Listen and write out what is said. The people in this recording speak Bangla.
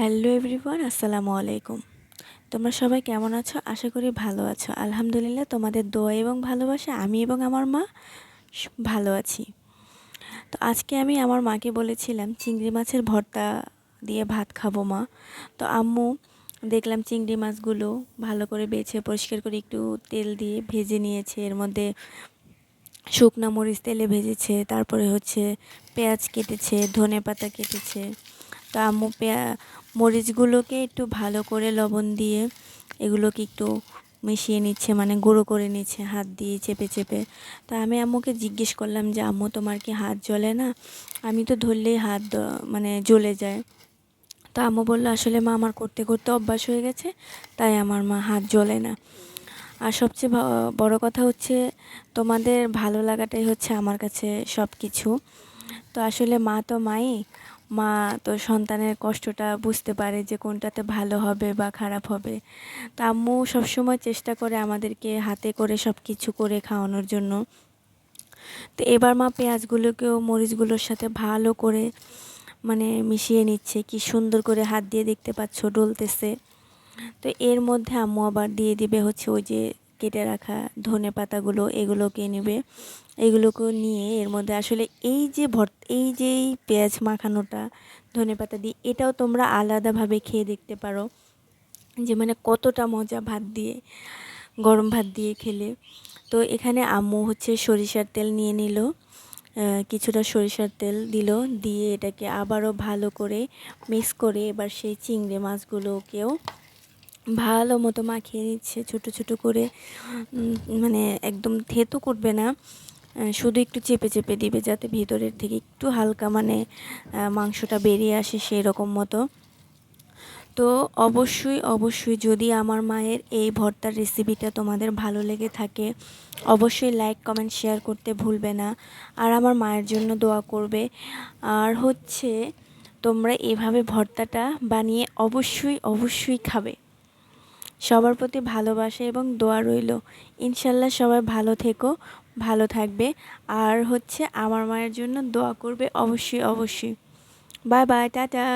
হ্যালো এভরিওয়ান, আসসালামু আলাইকুম। তোমরা সবাই কেমন আছো? আশা করি ভালো আছো। আলহামদুলিল্লাহ, তোমাদের দোয়া এবং ভালোবাসা, আমি এবং আমার মা ভালো আছি। তো আজকে আমি আমার মাকে বলেছিলাম, চিংড়ি মাছের ভর্তা দিয়ে ভাত খাব মা। তো আম্মু, দেখলাম চিংড়ি মাছগুলো ভালো করে বেছে, পরিষ্কার করে একটু তেল দিয়ে ভেজে নিয়েছে। এর মধ্যে শুকনো মরিচ তেলে ভেজেছে, তারপরে হচ্ছে পেঁয়াজ কেটেছে ধনে পাতা কেটেছে। তো আম্মু মরিচগুলোকে একটু ভালো করে লবণ দিয়ে এগুলোকে একটু মিশিয়ে নিচ্ছে মানে গুঁড়ো করে নিচ্ছে, হাত দিয়ে চেপে চেপে। তা আমি আম্মুকে জিজ্ঞেস করলাম যে, আম্মু, তোমার কি হাত জ্বলে না? আমি তো ধরলেই হাত মানে জ্বলে যায়। তো আম্মু বলল, আসলে মা আমার করতে করতে অভ্যাস হয়ে গেছে, তাই আমার মা হাত জ্বলে না। আর সবচেয়ে বড় কথা হচ্ছে, তোমাদের ভালো লাগাটাই হচ্ছে আমার কাছে সব কিছু তো আসলে মা তো মাই মা তো সন্তানের কষ্টটা বুঝতে পারে যে কোনটাতে ভালো হবে বা খারাপ হবে। তো আম্মু সবসময় চেষ্টা করে আমাদেরকে হাতে করে সব কিছু করে খাওয়ানোর জন্য। তো এবার মা পেঁয়াজগুলোকেও মরিচগুলোর সাথে ভালো করে মানে মিশিয়ে নিচ্ছে। কি সুন্দর করে হাত দিয়ে দেখতে পাচ্ছ, ডলতেছে। তো এর মধ্যে আম্মু আবার দিয়ে দিবে হচ্ছে ওই যে কেটে রাখা ধনে পাতাগুলো এগুলোকে নেবে। এগুলোকে নিয়ে এর মধ্যে আসলে এই যে ভর এই যে পেঁয়াজ মাখানোটা ধনে পাতা দিয়ে, এটাও তোমরা আলাদাভাবে খেয়ে দেখতে পারো। যে মানে কতটা মজা ভাত দিয়ে, গরম ভাত দিয়ে খেলে। তো এখানে আম্মু হচ্ছে সরিষার তেল নিয়ে নিল কিছুটা সরিষার তেল দিল, দিয়ে এটাকে আবারও ভালো করে মিক্স করে এবার সেই চিংড়ি মাছগুলোকেও ভালো মতো মাখিয়ে নিচ্ছে, ছোট ছোট করে। মানে একদম থেতো করবে না। শুধু একটু চেপে চেপে দিবে যাতে ভিতরের থেকে একটু হালকা মানে মাংসটা বেরিয়ে আসে সেই রকম মতো। তো অবশ্যই অবশ্যই যদি আমার মায়ের এই ভর্তার রেসিপিটা তোমাদের ভালো লেগে থাকে, অবশ্যই লাইক কমেন্ট শেয়ার করতে ভুলবে না। আর আমার মায়ের জন্য দোয়া করবে। আর হচ্ছে, তোমরা এভাবে ভর্তাটা বানিয়ে অবশ্যই অবশ্যই খাবে। সবার প্রতি ভালোবাসা এবং দোয়া রইল। ইনশাল্লাহ সবাই ভালো থেকো, ভালো থাকবে। আর হচ্ছে আমার মায়ের জন্য দোয়া করবে অবশ্যই অবশ্যই। Bye bye, tata.